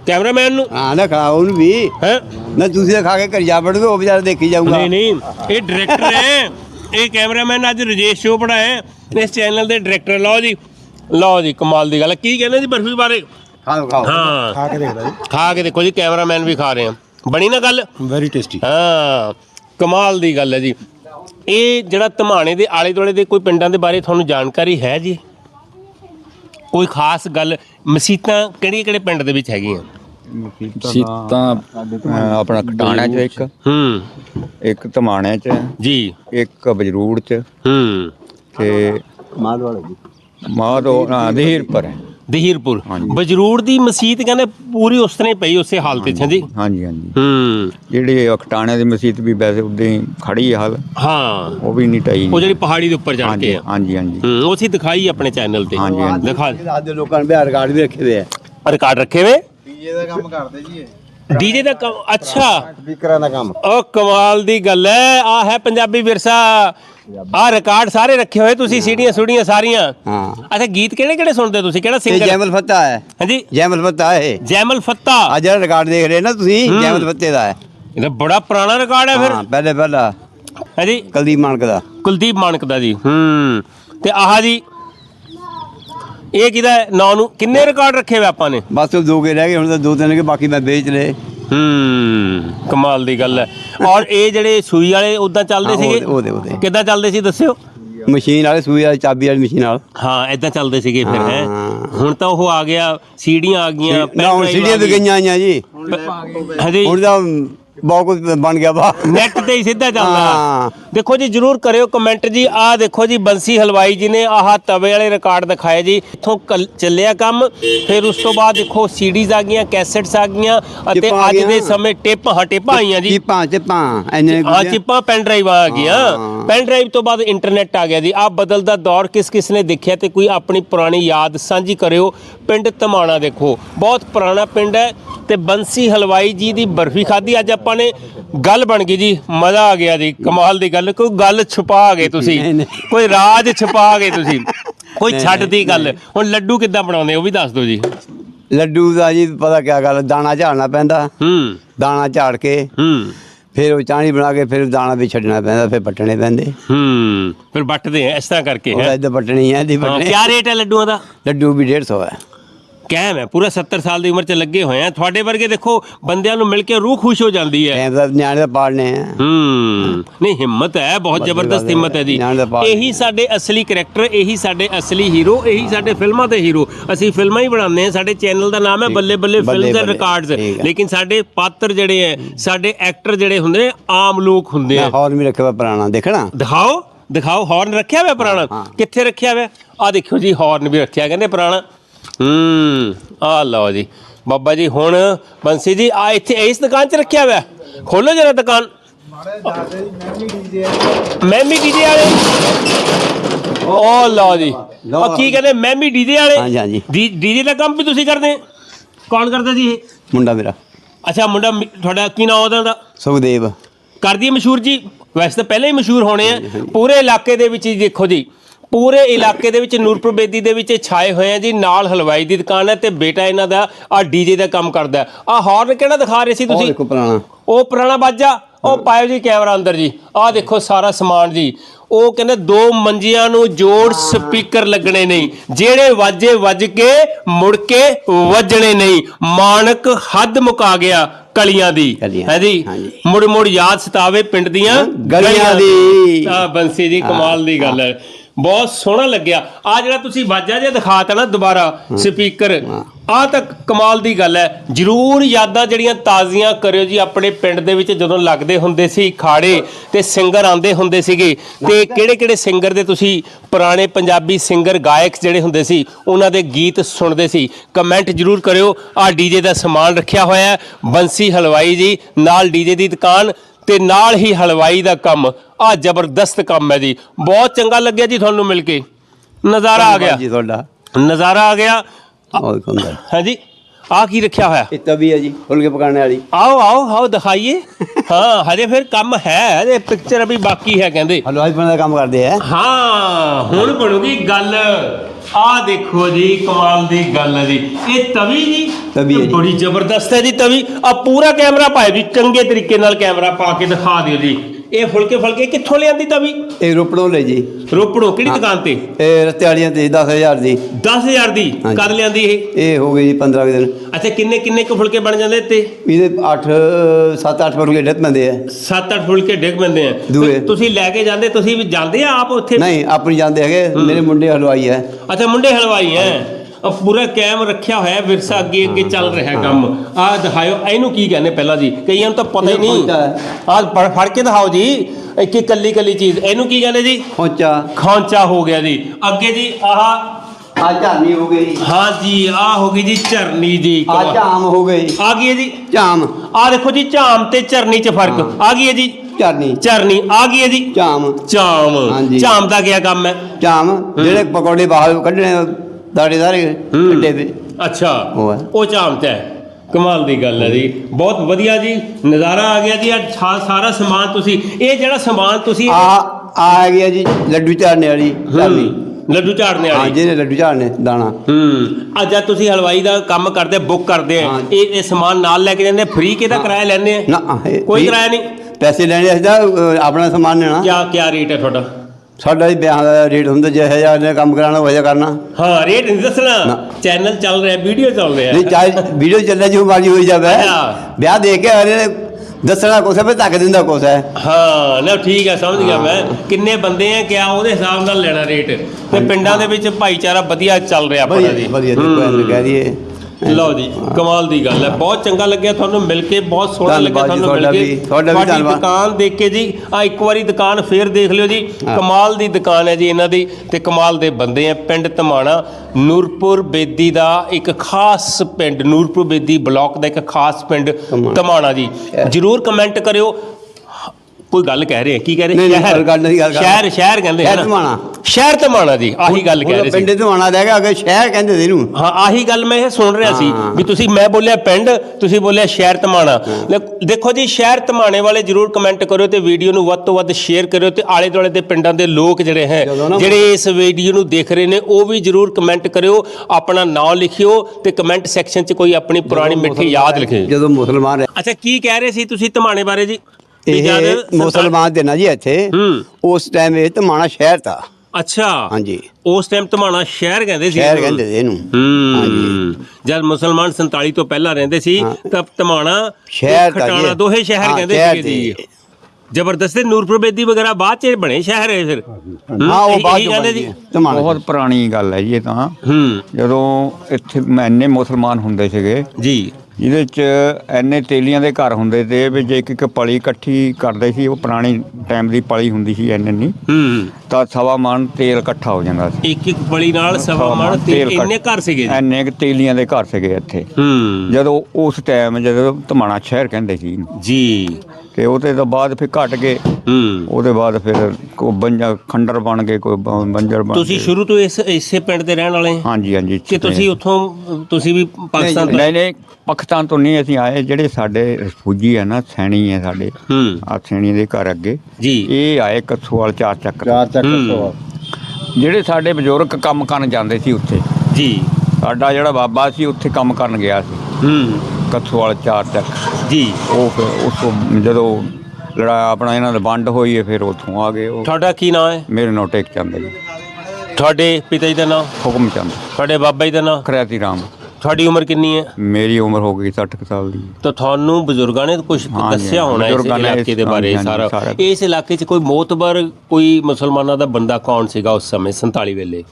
ਕੈਮਰਾਮੈਨ ਨੂੰ? ਹਾਂ ਨਾ ਖਾ ਉਹਨੂੰ ਵੀ। ਹੈ? ਨਾ ਤੁਸੀਂ ਤਾਂ ਖਾ ਕੇ ਘਰ ਜਾ ਵੜੋਗੇ ਉਹ ਵਿਚਾਰਾ ਦੇਖੀ ਜਾਊਗਾ। ਨਹੀਂ ਨਹੀਂ। ਇਹ ਡਾਇਰੈਕਟਰ ਹੈ। ਇਹ ਕੈਮਰਾਮੈਨ ਅੱਜ ਰਜੇਸ਼ ਚੋਪੜਾ ਹੈ। ਇਸ ਚੈਨਲ ਦੇ ਡਾਇਰੈਕਟਰ। ਲਓ ਜੀ। ਲਓ ਜੀ ਕਮਾਲ ਦੀ ਗੱਲ ਹੈ। ਕੀ ਕਹਿੰਦੇ ਜੀ ਬਰਫੀ ਬਾਰੇ? ਖਾਓ ਖਾਓ। ਹਾਂ। ਖਾ ਕੇ ਦੇਖਦਾ ਜੀ। ਖਾ ਕੇ ਦੇਖੋ ਜੀ ਕੈਮਰਾਮੈਨ ਵੀ ਖਾ ਰਹੇ ਆ। ਬਣੀ ਨਾ ਗੱਲ? ਵੈਰੀ ਟੇਸਟੀ ਹਾਂ। ਕਮਾਲ ਦੀ ਗੱਲ ਹੈ ਜੀ। ਇਹ ਜਿਹੜਾ ਧਮਾਣੇ ਦੇ ਆਲੇ ਦੁਆਲੇ ਦੇ ਕੋਈ ਪਿੰਡਾਂ ਦੇ ਬਾਰੇ ਤੁਹਾਨੂੰ ਜਾਣਕਾਰੀ ਹੈ ਜੀ? ਕੋਈ ਖਾਸ ਗੱਲ ਮਸੀਤਾਂ ਕਿਹੜੇ ਕਿਹੜੇ ਪਿੰਡ ਦੇ ਵਿੱਚ ਹੈਗੀਆਂ? ਸੀਤਾਂ ਆਪਣਾ ਕਟਾਣਾ ਚ ਇੱਕ। ਹੂੰ। ਇੱਕ ਧਮਾਣੇ ਚ। ਜੀ। ਇੱਕ ਬਜਰੂੜ ਚ। ਹੂੰ। ਤੇ ਮਾਦ ਵਾਲਾ ਜੀ ਮਾਦੋ ਅਧੀਰ ਪਰ ਹੈ। ਦਹੀਰਪੁਰ। ਹਾਂਜੀ। ਬਜਰੂੜ ਦੀ ਮਸਜਿਦ ਕਹਿੰਦੇ ਪੂਰੀ ਉਸ ਤਰ੍ਹਾਂ ਹੀ ਪਈ ਉਸੇ ਹਾਲਤ ਵਿੱਚ ਹੈ ਜੀ ਹਾਂਜੀ ਹਾਂਜੀ। ਹੂੰ। ਜਿਹੜੀ ਕਟਾਣੇ ਦੀ ਮਸਜਿਦ ਵੀ ਵੈਸੇ ਉਦਾਂ ਹੀ ਖੜੀ ਹੈ ਹਾਲ। ਹਾਂ। ਉਹ ਵੀ ਨਹੀਂ ਟਾਈ। ਉਹ ਜਿਹੜੀ ਪਹਾੜੀ ਦੇ ਉੱਪਰ ਚੜ ਹਾਂਜੀ ਕੇ ਆ। ਹਾਂਜੀ ਹਾਂਜੀ ਹੂੰ ਉਹ ਅਸੀਂ ਦਿਖਾਈ ਆਪਣੇ ਚੈਨਲ ਤੇ। ਹਾਂਜੀ, ਹਾਂਜੀ। ਦਿਖਾ। ਰਾਤ ਦੇ ਲੋਕਾਂ ਨੇ ਬਿਹਾਰ ਰਿਕਾਰਡ ਵੀ ਰੱਖੇ ਹੋਏ ਆ। ਰਿਕਾਰਡ ਰੱਖੇ ਵੇ? ਡੀਜੇ ਦਾ ਕੰਮ ਕਰਦੇ ਜੀ ਡੀਜੇ ਦਾ ਕੰਮ ਅੱਛਾ। ਸਪੀਕਰਾਂ ਦਾ ਕੰਮ। ਉਹ ਕਮਾਲ ਦੀ ਗੱਲ ਹੈ ਆ ਹੈ ਪੰਜਾਬੀ ਵਿਰਸਾ। ਆ ਰਿਕਾਰਡ ਸਾਰੇ ਰੱਖੇ ਹੋਏ ਤੁਸੀਂ ਸੀੜੀਆਂ ਸੁੜੀਆਂ ਸਾਰੀਆਂ। ਹਾਂ। ਅੱਛਾ ਗੀਤ ਕਿਹੜੇ ਕਿਹੜੇ ਸੁਣਦੇ ਤੁਸੀਂ? ਕਿਹੜਾ ਇਹ ਸਿੰਗਰ ਜੈਮਲ ਫੱਤਾ ਹੈ। ਹਾਂਜੀ। ਜੈਮਲ ਫੱਤਾ ਹੈ ਜੈਮਲ ਫੱਤਾ। ਆ ਜਿਹੜਾ ਰਿਕਾਰਡ ਦੇਖ ਰਹੇ ਨਾ ਤੁਸੀਂ ਜੈਮਲ ਫੱਤੇ ਦਾ ਹੈ। ਇਹਦਾ ਬੜਾ ਪੁਰਾਣਾ ਰਿਕਾਰਡ ਹੈ ਫਿਰ। ਹਾਂ ਪਹਿਲੇ ਪਹਿਲਾ। ਹਾਂਜੀ। ਕੁਲਦੀਪ ਮਾਨਕ ਦਾ। ਕੁਲਦੀਪ ਮਾਨਕ ਦਾ ਜੀ। ਹੂੰ। ਤੇ ਆਹ ਜੀ ਇਹ ਕਿਹਦਾ ਹੈ? ਨਾਂ ਨੂੰ ਕਿੰਨੇ ਰਿਕਾਰਡ ਰੱਖੇ ਹੋਏ ਆਪਾਂ ਨੇ? ਬਸ ਉਹ ਦੋ ਕੇ ਰਹਿ ਗਏ ਹੁਣ ਤਾਂ ਦੋ ਤਿੰਨ ਕੇ ਬਾਕੀ ਮੈਂ ਵੇਚ ਲਏ। ਹੂੰ ਕਮਾਲ ਦੀ ਗੱਲ ਹੈ। ਔਰ ਇਹ ਜਿਹੜੇ ਸੂਈ ਵਾਲੇ ਉਦਾਂ ਚੱਲਦੇ ਹਾਂ, ਸੀਗੇ? ਉਹਦੇ- ਉਹਦੇ। ਕਿੱਦਾਂ ਚੱਲਦੇ ਸੀ ਦੱਸਿਓ? ਮਸ਼ੀਨ ਵਾਲੇ ਸੂਈ ਵਾਲੀ ਚਾਬੀ ਵਾਲੀ ਮਸ਼ੀਨ ਨਾਲ। ਹਾਂ ਇਦਾਂ ਚੱਲਦੇ ਸੀਗੇ ਫਿਰ ਹੈ। ਹੁਣ ਤਾਂ ਉਹ ਆ ਗਿਆ ਸੀੜੀਆਂ ਆ ਗਈਆਂ ਨਾ ਹੁਣ ਸੀੜੀਆਂ ਵੀ ਗਈਆਂ ਆਈਆਂ ਜੀ। ਹਾਂਜੀ ਹੁਣ ਤਾਂ ਬਹੁਤ ਕੁਝ ਬਣ ਗਿਆ ਵਾ। ਨੈਟ ਤੇ ਹੀ ਸਿੱਧਾ ਚੱਲਦਾ ਹਾਂ। ਦੇਖੋ ਜੀ ਜਰੂਰ ਕਰਿਓ ਕਮੈਂਟ ਜੀ। ਆਹ ਦੇਖੋ ਜੀ ਬੰਸੀ ਹਲਵਾਈ ਜੀ ਨੇ ਆਹ ਤਵੇ ਵਾਲੇ ਰਿਕਾਰਡ ਦਿਖਾਏ ਜੀ। ਇੱਥੋਂ ਕੱਲ- ਚੱਲਿਆ ਕੰਮ। ਫਿਰ ਉਸ ਤੋਂ ਬਾਅਦ ਦੇਖੋ ਸੀਡੀਜ਼ ਆ ਗਈਆਂ ਕੈਸੇਟਸ ਆ ਗਈਆਂ ਅਤੇ ਆ ਅੱਜ ਦੇ ਗਈਆਂ। ਸਮੇਂ ਟੇਪ ਹਾਂ ਟੇਪਾਂ ਆਈਆਂ ਜੀ। ਚਿੱਪਾਂ ਚਿੱਪਾਂ ਐਨੇ ਹਾਂ ਚਿੱਪਾਂ ਪੈਨ ਡਰਾਈਵ ਆ ਗਈਆਂ। ਹਾਂ। ਪੈਨ ਡਰਾਈਵ ਤੋਂ ਬਾਅਦ ਇੰਟਰਨੈਟ ਆ ਗਿਆ ਜੀ। ਆ ਬਦਲਦਾ ਦੌਰ ਕਿਸ ਕਿਸ ਨੇ ਦੇਖਿਆ ਤੇ ਕੋਈ ਆਪਣੀ ਪੁਰਾਣੀ ਯਾਦ ਸਾਂਝੀ ਕਰਿਓ ਪਿੰਡ ਧਮਾਣਾ ਦੇਖੋ। ਬਹੁਤ ਪੁਰਾਣਾ ਪਿੰਡ ਹੈ ਤੇ ਬੰਸੀ ਹਲਵਾਈ ਜੀ ਦੀ ਬਰਫੀ ਖਾਧੀ। ਅੱਜ ਆਪਾਂ ਨੇ ਗੱਲ ਬਣ ਗਈ ਜੀ। ਮਜ਼ਾ ਆ ਗਿਆ ਜੀ। ਕਮਾਲ ਦੀ ਗੱਲ। ਕੋਈ ਗੱਲ ਛੁਪਾ ਗਏ ਤੁਸੀਂ। ਕੋਈ ਰਾਜ ਛੁਪਾ ਗਏ ਤੁਸੀਂ। ਕੋਈ ਛੱਡਦੀ ਗੱਲ। ਹੁਣ ਲੱਡੂ ਕਿੱਦਾਂ ਬਣਾਉਂਦੇ ਉਹ ਵੀ ਦੱਸ ਦਿਓ ਜੀ। ਲੱਡੂ ਦਾ ਜੀ ਪਤਾ ਕਿਆ ਗੱਲ। ਦਾਣਾ ਝਾੜਨਾ ਪੈਂਦਾ। ਹੂੰ। ਦਾਣਾ ਝਾੜ ਕੇ। ਹੂੰ। ਫਿਰ ਉਹ ਚਾਣੀ ਬਣਾ ਕੇ ਫਿਰ ਦਾਣਾ ਵੀ ਛੱਡਣਾ ਪੈਂਦਾ ਫਿਰ ਪੱਟਣੇ ਪੈਂਦੇ। ਹੂੰ ਫਿਰ ਵੱਟਦੇ ਆ ਇਸ ਤਰ੍ਹਾਂ ਕਰਕੇ ਉਹਦਾ ਹੈ? ਇੱਧਰ ਪੱਟਣੀ ਹੈ ਦੀ ਹਾਂ, ਪੱਟਣੀ। ਕਿਆ ਰੇਟ ਹੈ ਲੱਡੂਆਂ ਦਾ? ਲੱਡੂ ਵੀ 150 ਹੈ। ਕਹਿਮ ਹੈ ਪੂਰਾ 70 ਸਾਲ ਦੀ ਉਮਰ 'ਚ ਲੱਗੇ ਹੋਏ ਆ। ਤੁਹਾਡੇ ਵਰਗੇ ਦੇਖੋ ਬੰਦਿਆਂ ਨੂੰ ਮਿਲ ਕੇ ਰੂਹ ਖੁਸ਼ ਹੋ ਜਾਂਦੀ ਹੈ। ਟਾਈਮ ਦਾ ਨਿਆਣੇ ਦਾ ਪਾਲਣੇ ਆ। ਹੂੰ ਨਹੀਂ ਹਿੰਮਤ ਹੈ ਬਹੁਤ ਜ਼ਬਰਦਸਤ ਹਿੰਮਤ ਹੈ ਜੀ। ਇਹੀ ਸਾਡੇ ਅਸਲੀ ਕਰੈਕਟਰ ਇਹੀ ਸਾਡੇ ਅਸਲੀ ਹੀਰੋ ਇਹੀ ਸਾਡੇ ਫਿਲਮਾਂ ਦੇ ਹੀਰੋ। ਅਸੀਂ ਫਿਲਮਾਂ ਹੀ ਬਣਾਉਂਦੇ ਹਾਂ ਸਾਡੇ ਚੈਨਲ ਦਾ ਨਾਮ ਹੈ ਬੱਲੇ ਬੱਲੇ ਫਿਲਮਸ ਐਂਡ ਰਿਕਾਰਡਸ। ਲੇਕਿਨ ਸਾਡੇ ਪਾਤਰ ਜਿਹੜੇ ਹੈ ਸਾਡੇ ਐਕਟਰ ਜਿਹੜੇ ਹੁੰਦੇ ਨੇ ਆਮ ਲੋਕ ਹੁੰਦੇ ਮੈਂ ਆ। ਹੌਰ ਵੀ ਰੱਖਿਆ ਹੋਇਆ ਪੁਰਾਣਾ ਦੇਖਣਾ? ਦਿਖਾਓ ਦਿਖਾਓ ਹਾਰਨ ਰੱਖਿਆ ਹੋਇਆ ਪੁਰਾਣਾ? ਕਿੱਥੇ ਰੱਖਿਆ ਹੋਇਆ ਆ ਦੇਖਿਓ ਜੀ ਹਾਰਨ ਵੀ ਰੱਖਿਆ ਕਹਿੰਦੇ ਪੁਰਾਣਾ। ਹੂੰ ਆ ਲਓ ਜੀ। ਬਾਬਾ ਜੀ ਹੁਣ ਬੰਸੀ ਜੀ ਆ ਇੱਥੇ ਇਸ ਦੁਕਾਨ 'ਚ ਰੱਖਿਆ ਹੋਇਆ। ਖੋਲੋ ਜਰਾ ਦੁਕਾਨ। ਮੈਂ ਵੀ ਡੀਜੇ ਵਾਲੇ। ਓ ਲਓ ਜੀ। ਆ ਕੀ ਕਹਿੰਦੇ? ਮੈਂ ਵੀ ਡੀਜੇ ਵਾਲੇ। ਹਾਂਜੀ, ਹਾਂਜੀ। ਡੀਜੇ ਦਾ ਕੰਮ ਵੀ ਤੁਸੀਂ ਕਰਦੇ? ਕੌਣ ਕਰਦਾ ਜੀ ਇਹ? ਮੁੰਡਾ ਮੇਰਾ। ਅੱਛਾ ਮੁੰਡਾ ਮ- ਤੁਹਾਡਾ ਕੀ ਨਾਮ ਉਹਦਾ ਦਾ? ਸੁਖਦੇਵ। ਕਰਦੀ ਮਸ਼ਹੂਰ ਜੀ? ਵੈਸੇ ਤਾਂ ਪਹਿਲਾਂ ਹੀ ਮਸ਼ਹੂਰ ਹੋਣੇ ਆ। ਪੂਰੇ ਇਲਾਕੇ ਦੇ ਵਿੱਚ ਹੀ ਦੇਖੋ ਜੀ। ਪੂਰੇ ਇਲਾਕੇ ਦੇ ਵਿੱਚ ਨੂਰਪੁਰ ਬੇਦੀ ਦੇ ਵਿੱਚ ਛਾਏ ਹੋਏ ਆ ਜੀ ਨਾਲ ਹਲਵਾਈ ਦੀ ਦੁਕਾਨ ਹੈ ਤੇ ਬੇਟਾ ਇਹਨਾਂ ਦਾ ਆ ਡੀਜੇ ਦਾ ਕੰਮ ਕਰਦਾ ਆ ਹਾਰਨ ਕਿਹੜਾ ਦਿਖਾ ਰਹੇ ਸੀ ਤੁਸੀਂ? ਦੇਖੋ ਪੁਰਾਣਾ। ਉਹ ਪੁਰਾਣਾ ਬਾਜਾ? ਉਹ ਪਾਇਓ ਜੀ ਕੈਮਰਾ ਅੰਦਰ ਜੀ। ਆਹ ਦੇਖੋ ਸਾਰਾ ਸਮਾਨ ਜੀ। ਉਹ ਕਹਿੰਦੇ ਦੋ ਮੰਜੀਆਂ ਨੂੰ ਜੋੜ ਸਪੀਕਰ ਲੱਗਣੇ ਨਹੀਂ। ਜਿਹੜੇ ਵਾਜੇ ਵੱਜ ਕੇ ਮੁੜ ਕੇ ਵੱਜਣੇ ਨਹੀਂ। ਮਾਨਕ ਹੱਦ ਮੁਕਾ ਗਿਆ। ਕਲੀਆਂ ਦੀ। ਕਲੀਆਂ, ਹੈ ਜੀ? ਹਾਂਜੀ। ਮੁੜ ਮੁੜ ਯਾਦ ਸਤਾਵੇ ਪਿੰਡ ਦੀਆਂ ਗਲੀਆਂ ਦੀ। ਆ ਬੰਸੀ ਜੀ ਕਮਾਲ ਦੀ ਗੱਲ ਹੈ। ਬਹੁਤ ਸੋਹਣਾ ਲੱਗਿਆ। ਆ ਜਿਹੜਾ ਤੁਸੀਂ ਵਾਜਾ ਜਿਹਾ ਦਿਖਾਤਾ ਨਾ ਦੁਬਾਰਾ ਸਪੀਕਰ। ਆ ਤਾਂ ਕਮਾਲ ਦੀ ਗੱਲ ਹੈ। ਜਰੂਰ ਯਾਦਾਂ ਜਿਹੜੀਆਂ ਤਾਜ਼ੀਆਂ ਕਰਿਓ ਜੀ ਆਪਣੇ ਪਿੰਡ ਦੇ ਵਿੱਚ ਜਦੋਂ ਲੱਗਦੇ ਹੁੰਦੇ ਸੀ ਖਾੜੇ ਤੇ ਸਿੰਗਰ ਆਉਂਦੇ ਹੁੰਦੇ ਸੀਗੇ। ਤੇ ਕਿਹੜੇ ਕਿਹੜੇ ਸਿੰਗਰ ਦੇ ਤੁਸੀਂ ਪੁਰਾਣੇ ਪੰਜਾਬੀ ਸਿੰਗਰ ਗਾਇਕ ਜਿਹੜੇ ਹੁੰਦੇ ਸੀ ਉਹਨਾਂ ਦੇ ਗੀਤ ਸੁਣਦੇ ਸੀ? ਕਮੈਂਟ ਜਰੂਰ ਕਰਿਓ। ਆ ਡੀਜੇ ਦਾ ਸਮਾਨ ਰੱਖਿਆ ਹੋਇਆ ਹੈ ਬੰਸੀ ਹਲਵਾਈ ਜੀ ਨਾਲ ਡੀਜੇ ਦੀ ਦੁਕਾਨ ਤੇ ਨਾਲ ਹੀ ਹਲਵਾਈ ਦਾ ਕੰਮ। ਆ ਜ਼ਬਰਦਸਤ ਕੰਮ ਹੈ ਜੀ। ਬਹੁਤ ਚੰਗਾ ਲੱਗਿਆ ਜੀ ਤੁਹਾਨੂੰ ਮਿਲ ਕੇ। ਨਜ਼ਾਰਾ ਆ ਗਿਆ। ਜੀ ਤੁਹਾਡਾ। ਨਜ਼ਾਰਾ ਆ ਗਿਆ। ਅੰਦਰ ਹਾਂਜੀ ਆ ਕੀ ਰੱਖਿਆ ਹੋਇਆ? ਇਹ ਤਵੀ ਹੈ ਜੀ ਫੁੱਲ ਕੇ ਪਕਾਉਣੇ ਵਾਲੀ। ਆਓ ਆਓ ਆਓ ਦਿਖਾਈਏ। ਹਾਂ ਹਜੇ ਫਿਰ ਕੰਮ ਹੈ ਇਹ ਪਿਕਚਰ ਅਭੀ ਬਾਕੀ ਹੈ ਕਹਿੰਦੇ। ਹਲਵਾਈ ਬਣ ਦਾ ਕੰਮ ਕਰਦੇ ਆ ਹਾਂ ਹੁਣ ਬਣੂਗੀ ਗੱਲ। ਆ ਦੇਖੋ ਜੀ ਕਮਾਲ ਦੀ ਗੱਲ ਹੈ ਜੀ। ਇਹ ਤਵੀ ਜੀ ਤਵੀ ਹੈ ਜੀ। ਬੜੀ ਜ਼ਬਰਦਸਤ ਹੈ ਜੀ ਤਵੀ। ਆ ਪੂਰਾ ਕੈਮਰਾ ਪਾਏ ਜੀ ਚੰਗੇ ਤਰੀਕੇ ਨਾਲ ਕੈਮਰਾ ਪਾ ਕੇ ਦਿਖਾ ਦਿਓ ਜੀ। ਇਹ ਫੁਲਕੇ ਫੁਲਕੇ ਕਿੱਥੋਂ ਲਿਆਂਦੀ ਤਵੀ? ਇਹ ਰੋਪੜੋਂ ਲੈ ਜੀ। ਰੋਪੜੋਂ ਕਿਹੜੀ ਦੁਕਾਨ ਤੇ? ਇਹ ਵਾਲੀਆਂ ਤੇ 10000 ਦੀ। 10000 ਦੀ। ਕਦ ਲਿਆਂਦੀ ਇਹ? ਇਹ ਹੋ ਗਈ ਜੀ 15 ਕੁ ਦਿਨ। ਅੱਛਾ ਕਿੰਨੇ ਕਿੰਨੇ ਕੁ ਫੁਲਕੇ ਬਣ ਜਾਂਦੇ ਤੇ ਇਹਦੇ 8 7 8 ਫੁੱਲ ਕੇ ਡੱਤ ਪੈਂਦੇ ਆ। 7-8 ਫੁਲਕੇ ਡਿੱਗ ਪੈਂਦੇ ਆ। ਤੁਸੀਂ ਲੈ ਕੇ ਜਾਂਦੇ ਤੁਸੀਂ ਵੀ ਜਾਂਦੇ ਆ ਆਪ ਉੱਥੇ? ਨਹੀਂ ਆਪਣੀ ਜਾਂਦੇ ਹੈਗੇ। ਮੇਰੇ ਮੁੰਡੇ ਹਲਵਾਈ ਹੈ। ਅੱਛਾ ਮੁੰਡੇ ਹਲਵਾਈ ਆ ਪੂਰਾ ਕੈਮ ਰੱਖਿਆ ਹੋਇਆ ਵਿਰਸਾ ਅੱਗੇ ਅੱਗੇ ਚੱਲ ਰਿਹਾ ਹੈ। ਕੰਮ। ਆ ਦਿਖਾਓ ਇਹਨੂੰ ਕੀ ਕਹਿੰਦੇ ਪਹਿਲਾਂ ਜੀ? ਕਈਆਂ ਨੂੰ ਤਾਂ ਪਤਾ ਹੀ ਨਹੀਂ। ਪਹੁੰਚਾ। ਹੈ। ਆ ਫੜ ਕੇ ਦਿਖਾਓ ਜੀ ਇੱਕ ਇੱਕ ਕੱਲੀ ਕੱਲੀ ਚੀਜ਼। ਇਹਨੂੰ ਕੀ ਕਹਿੰਦੇ ਜੀ? ਪਹੁੰਚਾ ਖਾਂਚਾ ਹੋ ਗਿਆ ਜੀ। ਅੱਗੇ ਜੀ ਆਹ ਆ ਝਾਨੀ ਹੋ ਗਈ। ਹਾਂ ਜੀ ਆਹ ਹੋ ਗਈ ਜੀ ਝਰਨੀ ਜੀ ਆ ਝਾਮ ਹੋ ਗਈ। ਆ ਗਈ ਹੈ ਜੀ। ਝਾਮ। ਆ ਦੇਖੋ ਜੀ ਝਾਮ ਤੇ ਝਰਨੀ 'ਚ ਫ਼ਰਕ। ਆ ਗਈ ਹੈ ਜੀ। ਝਰਨੀ। ਝਰਨੀ। ਆ ਗਈ ਹੈ ਜੀ। ਝਾਮ। ਝਾਮ। ਝਾਮ ਦਾ ਕੀ ਕੰਮ ਹੈ? ਝਾਮ। ਜਿਹੜੇ ਪਕੌੜੇ ਬਾਹਰ ਕੱਢਣੇ ਦਾੜੇ ਸਾਰੇ ਕੱਢੇ ਵੇ ਅੱਛਾ ਉਹ ਹੈ। ਉਹ ਤੇ ਹੈ। ਕਮਾਲ ਦੀ ਗੱਲ ਹੈ ਜੀ। ਬਹੁਤ ਵਧੀਆ ਜੀ। ਨਜ਼ਾਰਾ ਆ ਗਿਆ ਜੀ। ਆ ਸਾਰਾ ਸਮਾਨ ਤੁਸੀਂ ਇਹ ਜਿਹੜਾ ਸਮਾਨ ਤੁਸੀਂ ਆ ਆ ਗਿਆ ਜੀ ਲੱਡੂ ਝਾੜਨੇ ਵਾਲੀ ਝਾਰਨੀ ਹੂੰ, ਲੱਡੂ ਝਾੜਨੇ ਹਾਂ ਵਾਲੀ ਜਿਹਨੇ ਲੱਡੂ ਝਾੜਨੇ ਦਾਣਾ। ਹੂੰ। ਅੱਜ ਜਦ ਤੁਸੀਂ ਹਲਵਾਈ ਦਾ ਕੰਮ ਕਰਦੇ ਬੁੱਕ ਕਰਦੇ ਆ ਹਾਂ। ਇਹ ਇਹ ਸਮਾਨ ਨਾਲ ਲੈ ਕੇ ਜਾਂਦੇ ਫ੍ਰੀ ਕਿਹਦਾ ਕਿਰਾਇਆ ਲੈਂਦੇ ਆ? ਨਾ ਇਹ- ਕੋਈ ਕਿਰਾਇਆ ਨਹੀਂ? ਪੈਸੇ ਲੈਣੇ ਅਸੀਂ ਤਾਂ ਅ, ਆਪਣਾ ਸਮਾਨ ਲੈਣਾ। ਕਿਆ ਕਿਆ ਰੇਟ ਹੈ ਤੁਹਾਡਾ? ਸਾਡਾ ਹੀ ਵਿਆਹ ਦਾ ਰੇਟ ਹੁੰਦਾ ਜੇ ਹਜ਼ਾਰ ਨੇ ਕੰਮ ਕਰਾਣਾ ਉਹ ਜਿਹਾ ਕਰਨਾ। ਹਾਂ ਰੇਟ ਨਹੀਂ ਦੱਸਣਾ। ਚੈਨਲ ਚੱਲ ਰਿਹਾ ਵੀਡੀਓ ਚੱਲ ਰਿਹਾ। ਨਹੀਂ ਚਾਹੇ ਵੀਡੀਓ ਚੱਲੇ ਜੋ ਮਰਜ਼ੀ ਹੋਈ ਜਾਵੇ। ਵਿਆਹ ਦੇਖ ਕੇ ਅਰੇ ਦੱਸਣਾ ਕੁਛ ਹੈ ਫਿਰ ਧੱਕ ਦਿੰਦਾ ਕੁਛ ਹੈ। ਹਾਂ ਨਾ ਠੀਕ ਹੈ ਸਮਝ ਗਿਆ ਮੈਂ। ਕਿੰਨੇ ਬੰਦੇ ਆ ਕਿਆ ਉਹਦੇ ਹਿਸਾਬ ਨਾਲ ਲੈਣਾ ਰੇਟ। ਤੇ ਪਿੰਡਾਂ ਦੇ ਵਿੱਚ ਭਾਈਚਾਰਾ ਵਧੀਆ ਚੱਲ ਰਿਹਾ ਆਪਣਾ ਵਧੀਆ ਜੀ। ਵਧੀਆ ਦੇਖੋ ਐਂ ਕਹਿ ਦਈਏ। ਲਓ ਜੀ ਕਮਾਲ ਦੀ ਗੱਲ ਹੈ। ਬਹੁਤ ਚੰਗਾ ਲੱਗਿਆ ਤੁਹਾਨੂੰ ਮਿਲ ਕੇ ਬਹੁਤ ਸੋਹਣਾ ਲੱਗਿਆ ਤੁਹਾਨੂੰ ਮਿਲ ਕੇ। ਤੁਹਾਡਾ ਵੀ ਤੁਹਾਡੀ ਧੰਨਵਾਦ। ਦੁਕਾਨ ਦੇਖ ਕੇ ਜੀ ਆ ਇੱਕ ਵਾਰੀ ਦੁਕਾਨ ਫੇਰ ਦੇਖ ਲਿਓ ਜੀ। ਕਮਾਲ ਦੀ ਦੁਕਾਨ ਹੈ ਜੀ ਇਹਨਾਂ ਦੀ ਤੇ ਕਮਾਲ ਦੇ ਬੰਦੇ ਆ। ਪਿੰਡ ਧਮਾਣਾ ਨੂਰਪੁਰ ਬੇਦੀ ਦਾ ਇੱਕ ਖਾਸ ਪਿੰਡ ਨੂਰਪੁਰ ਬੇਦੀ ਬਲਾਕ ਦਾ ਇੱਕ ਖਾਸ ਪਿੰਡ। ਧਮਾਣਾ। ਜੀ। ਜਰੂਰ ਕਮੈਂਟ ਕਰਿਓ। ਕੋਈ ਗੱਲ ਕਹਿ ਰਹੇ ਆ ਕੀ ਕਹਿ ਰਹੇ ਨਹੀਂ, ਨਹੀਂ, ਗੱਲ- ਗੱਲ ਨਹੀਂ, ਗੱਲ ਸ਼ਹਿਰ ਸ਼ਹਿਰ ਕਹਿੰਦੇ ਸ਼ਹਿਰ। ਧਮਾਣਾ। ਸ਼ਹਿਰ ਧਮਾਣਾ ਜੀ ਆਹੀ ਗੱਲ ਕਹਿ ਰਹੇ ਸੀ। ਪਿੰਡ ਤੋਂ ਆਣਾ ਰਹਿ ਗਿਆ ਅਗੇ ਸ਼ਹਿਰ ਕਹਿੰਦੇ ਸੀ ਇਹਨੂੰ। ਹਾਂ ਆਹੀ ਗੱਲ ਮੈਂ ਇਹ ਸੁਣ ਰਿਹਾ ਸੀ ਵੀ ਤੁਸੀਂ ਮੈਂ ਬੋਲਿਆ ਪਿੰਡ ਤੁਸੀਂ ਬੋਲਿਆ ਸ਼ਹਿਰ ਧਮਾਣਾ। ਲੈ- ਦੇਖੋ ਜੀ ਸ਼ਹਿਰ ਧਮਾਣੇ ਵਾਲੇ ਜਰੂਰ ਕਮੈਂਟ ਕਰਿਓ ਤੇ ਵੀਡੀਓ ਨੂੰ ਵੱਧ ਤੋਂ ਵੱਧ ਸ਼ੇਅਰ ਕਰਿਓ ਤੇ ਆਲੇ ਦੁਆਲੇ ਦੇ ਪਿੰਡਾਂ ਦੇ ਲੋਕ ਜਿਹੜੇ ਹੈ ਜਦੋਂ ਨਾ- ਜਿਹੜੇ ਇਸ ਵੀਡੀਓ ਨੂੰ ਦੇਖ ਰਹੇ ਨੇ ਉਹ ਵੀ ਜਰੂਰ ਕਮੈਂਟ ਕਰਿਓ ਆਪਣਾ ਨਾਮ ਲਿਖਿਓ ਤੇ ਕਮੈਂਟ ਸੈਕਸ਼ਨ 'ਚ ਕੋਈ ਆਪਣੀ ਪੁਰਾਣੀ ਮਿੱਠੀ ਯਾਦ ਲਿਖਿਓ ਜਦੋਂ ਮੁਸਲਮਾਨ ਅੱਛਾ ਕੀ ਕਹਿ ਰਹੇ ਸੀ ਤੁਸੀਂ ਧਮਾਣੇ ਬਾਰੇ ਜੀ? ਇਹ ਮੁਸਲਮਾਨ ਦੇ ਨਾ ਜੀ ਇੱਥੇ ਹੂੰ। ਉਸ ਟਾਈਮ ਇਹ ਧਮਾਣਾ ਸ਼ਹਿਰ ਤਾ। ਅੱਛਾ। ਹਾਂਜੀ। ਉਸ ਟਾਈਮ ਧਮਾਣਾ ਸ਼ਹਿਰ ਕਹਿੰਦੇ ਸੀ ਸ਼ਹਿਰ। ਕਹਿੰਦੇ ਸੀ ਇਹਨੂੰ। ਹੂੰ। ਜਦ ਮੁਸਲਮਾਨ 47 ਤੋਂ ਪਹਿਲਾਂ ਰਹਿੰਦੇ ਸੀ ਤਾਂ ਧਮਾਣਾ ਸ਼ਹਿਰ। ਖਟਾਣਾ ਦੋਹੇ ਸ਼ਹਿਰ ਕਹਿੰਦੇ ਸ਼ਹਿਰ ਸੀਗੇ ਜੀ। ਤੇ। ਜ਼ਬਰਦਸਤ ਨੂਰਪੁਰ ਬੇਦੀ ਵਗੈਰਾ ਬਾਅਦ ਚ ਬਣੇ ਸ਼ਹਿਰ ਹੈ ਫਿਰ। ਹਾਂ ਉਹ ਬਾਅਦ ਚੋਂ ਬਣੀ ਬਹੁਤ ਪੁਰਾਣੀ ਗੱਲ ਹੈ ਜੀ ਇਹ ਤਾਂ। ਹੂੰ। ਜਦੋਂ ਇੱਥੇ ਮੈਨੇ ਮੁਸਲਮਾਨ ਹੁੰਦੇ ਸੀਗੇ ਜੀ। ਜਿਹਦੇ ਚ ਐਨੇ ਤੇਲੀਆਂ ਦੇ ਘਰ ਹੁੰਦੇ ਤੇ ਵੀ ਜੇ ਇੱਕ ਇੱਕ ਪਲੀ ਇਕੱਠੀ ਕਰਦੇ ਸੀ ਉਹ ਪੁਰਾਣੀ ਟਾਈਮ ਦੀ ਪਲੀ ਹੁੰਦੀ ਸੀ ਐਨੇ ਨਹੀਂ ਹੂੰ ਤਾਂ ਸਵਾ ਮਣ ਤੇਲ ਇਕੱਠਾ ਹੋ ਜਾਂਦਾ ਸੀ। ਇੱਕ ਇੱਕ ਬਲੀ ਨਾਲ ਸਵਾ ਮਣ ਤੇਲ ਇੰਨੇ ਘਰ ਸੀਗੇ ਜੀ? ਐਨੇ ਕੁ ਤੇਲੀਆਂ ਦੇ ਘਰ ਸੀਗੇ ਇੱਥੇ। ਹੂੰ। ਜਦੋਂ ਉਸ ਟਾਈਮ ਜਦੋਂ ਧਮਾਣਾ ਸ਼ਹਿਰ ਕਹਿੰਦੇ ਸੀ। ਜੀ। ਤੇ ਉਹਦੇ ਤੋਂ ਬਾਅਦ ਫਿਰ ਘਟ ਗਏ। ਹੂੰ। ਉਹਦੇ ਬਾਅਦ ਫਿਰ ਕੋਈ ਬੰਜਰ ਖੰਡਰ ਬਣ ਗਏ ਕੋਈ ਬ- ਬੰਜਰ ਬਣ ਤੁਸੀਂ ਗਏ। ਸ਼ੁਰੂ ਤੋਂ ਇਸ ਇਸੇ ਪਿੰਡ ਦੇ ਰਹਿਣ ਵਾਲੇ? ਹਾਂਜੀ ਹਾਂਜੀ ਕਿ ਤੁਸੀਂ ਉੱਥੋਂ ਤੁਸੀਂ ਵੀ ਪਾਕਿਸਤਾਨ ਤੋਂ? ਨਹੀਂ ਨਹੀਂ ਪਾਕਿਸਤਾਨ ਤੋਂ ਨਹੀਂ ਅਸੀਂ ਆਏ। ਜਿਹੜੇ ਸਾਡੇ ਫੌਜੀ ਆ ਨਾ ਸੈਣੀ ਆ ਸਾਡੇ। ਹੂੰ। ਆ ਸੈਣੀ ਦੇ ਘਰ ਅੱਗੇ। ਜੀ। ਇਹ ਆਏ ਕੱਥੂਵਾਲ ਚਾਰ ਚੱਕ ਚਾਰ ਚੱਕਰ ਹੂੰ। ਤੋਂ ਜਿਹੜੇ ਸਾਡੇ ਬਜ਼ੁਰਗ ਕੰਮ ਕਰਨ ਜਾਂਦੇ ਸੀ ਉੱਥੇ। ਜੀ। ਸਾਡਾ ਜਿਹੜਾ ਬਾਬਾ ਸੀ ਉੱਥੇ ਕੰਮ ਕਰਨ ਗਿਆ ਸੀ। ਹੂੰ। ਕੱਥੂਵਾਲ ਚਾਰ ਚੱਕ ਜੀ। ਉਹ ਫਿਰ ਉਸ ਤੋਂ ਜਦੋਂ ਲੜਾ ਆਪਣਾ ਇਹਨਾਂ ਦਾ ਵੰਡ ਹੋਈ ਹੈ ਫਿਰ ਉੱਥੋਂ ਆ ਗਏ ਉਹ। ਤੁਹਾਡਾ ਕੀ ਨਾਮ ਹੈ? ਮੇਰੇ ਨਾਲ ਟੇਕ ਚੰਦ ਜੀ। ਤੁਹਾਡੇ ਪਿਤਾ ਜੀ ਦਾ ਨਾਮ ਹੁਕਮ ਚੰਦ। ਤੁਹਾਡੇ ਬਾਬਾ ਜੀ ਦਾ ਨਾਮ ਖਰਿਆਤੀ ਰਾਮ। ਤੁਹਾਡੀ ਉਮਰ ਕਿੰਨੀ ਹੈ? ਮੇਰੀ ਉਮਰ ਹੋ ਗਈ 60 ਕੁ ਸਾਲ ਦੀ। ਤਾਂ ਤੁਹਾਨੂੰ ਬਜ਼ੁਰਗਾਂ ਨੇ ਕੁਝ ਦੱਸਿਆ ਹੋਣਾ ਇਸ ਇਲਾਕੇ ਦੇ ਬਾਰੇ ਸਾਰਾ। ਇਸ ਇਲਾਕੇ 'ਚ ਕੋਈ ਮੋਤਬਰ ਕੋਈ ਮੁਸਲਮਾਨਾਂ ਦਾ ਬੰਦਾ ਕੌਣ ਸੀਗਾ ਉਸ ਸਮੇਂ 47 ਵੇਲੇ?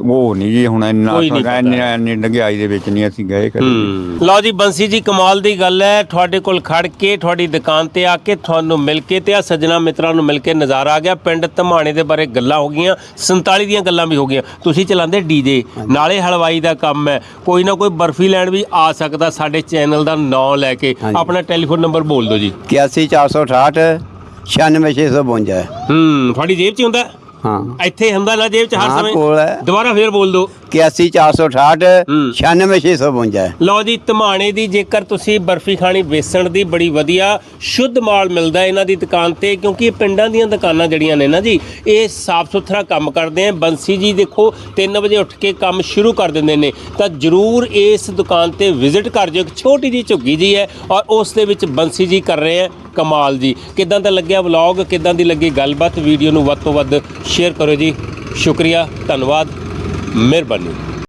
ਉਹ ਨਹੀਂ ਜੀ ਹੁਣ ਇੰਨਾ ਕੋਈ ਨਹੀਂ ਪਤਾ। ਇੰਨੀ ਇੰਨੀ ਡੰਗਿਆਈ ਦੇ ਵਿੱਚ ਨਹੀਂ ਅਸੀਂ ਗਏ ਕਦੇ। ਹੂੰ। ਲਓ ਜੀ ਬੰਸੀ ਜੀ ਕਮਾਲ ਦੀ ਗੱਲ ਹੈ। ਤੁਹਾਡੇ ਕੋਲ ਖੜ ਕੇ ਤੁਹਾਡੀ ਦੁਕਾਨ ਤੇ ਆ ਕੇ ਤੁਹਾਨੂੰ ਮਿਲ ਕੇ ਤੇ ਆ ਸੱਜਣਾ ਮਿੱਤਰਾਂ ਨੂੰ ਮਿਲ ਕੇ ਨਜ਼ਾਰਾ ਆ ਗਿਆ। ਪਿੰਡ ਧਮਾਣੇ ਦੇ ਬਾਰੇ ਗੱਲਾਂ ਹੋ ਗਈਆਂ 47 ਦੀਆਂ ਗੱਲਾਂ ਵੀ ਹੋ ਗਈਆਂ। ਤੁਸੀਂ ਚਲਾਉਂਦੇ ਡੀਜੇ ਨਾਲੇ ਹਲਵਾਈ ਦਾ ਕੰਮ ਹੈ। ਕੋਈ ਨਾ ਕੋਈ ਬਰਫੀ ਲੈਣ ਵੀ ਆ ਸਕਦਾ ਸਾਡੇ ਚੈਨਲ ਦਾ ਨਾਮ ਲੈ ਕੇ। ਹਾਂਜੀ। ਆਪਣਾ ਟੈਲੀਫੋਨ ਨੰਬਰ ਬੋਲ ਦਿਓ ਜੀ। 81468 96652 ਹੂੰ ਤੁਹਾਡੀ ਜੇਬ 'ਚ ਹੀ ਹੁੰਦਾ? ਹਾਂ ਇੱਥੇ ਹੁੰਦਾ ਨਾ ਜੇਬ 'ਚ ਹਰ ਹਾਂ, ਸਮੇਂ। ਕੋਲ ਹੈ। ਦੁਬਾਰਾ ਫੇਰ ਬੋਲ ਦਿਓ 81468 ਹੂੰ। 96652 ਲਓ ਜੀ ਧਮਾਣੇ ਦੀ ਜੇਕਰ ਤੁਸੀਂ ਬਰਫੀ ਖਾਣੀ ਵੇਸਣ ਦੀ ਬੜੀ ਵਧੀਆ ਸ਼ੁੱਧ ਮਾਲ ਮਿਲਦਾ ਇਹਨਾਂ ਦੀ ਦੁਕਾਨ ਤੇ ਕਿਉਂਕਿ ਇਹ ਪਿੰਡਾਂ ਦੀਆਂ ਦੁਕਾਨਾਂ ਜਿਹੜੀਆਂ ਨੇ ਨਾ ਜੀ ਇਹ ਸਾਫ਼ ਸੁਥਰਾ ਕੰਮ ਕਰਦੇ ਆ। ਬੰਸੀ ਜੀ ਦੇਖੋ 3 ਵਜੇ ਉੱਠ ਕੇ ਕੰਮ ਸ਼ੁਰੂ ਕਰ ਦਿੰਦੇ ਨੇ। ਤਾਂ ਜਰੂਰ ਇਸ ਦੁਕਾਨ ਤੇ ਵਿਜ਼ਿਟ ਕਰ ਜਿਓ ਇੱਕ ਛੋਟੀ ਜੀ ਝੁੱਗੀ ਜੀ ਹੈ ਔਰ ਉਸ ਦੇ ਵਿੱਚ ਬੰਸੀ ਜੀ ਕਰ ਰਹੇ ਆ ਕਮਾਲ ਜੀ। ਕਿਦਾਂ ਦਾ ਲੱਗਿਆ ਵਲੌਗ? ਕਿਦਾਂ ਦੀ ਲੱਗੀ ਗੱਲਬਾਤ? ਵੀਡੀਓ ਨੂੰ ਵੱਧ ਤੋਂ ਵੱਧ ਸ਼ੇਅਰ ਕਰੋ ਜੀ। ਸ਼ੁਕਰੀਆ ਧੰਨਵਾਦ। મહેરબાની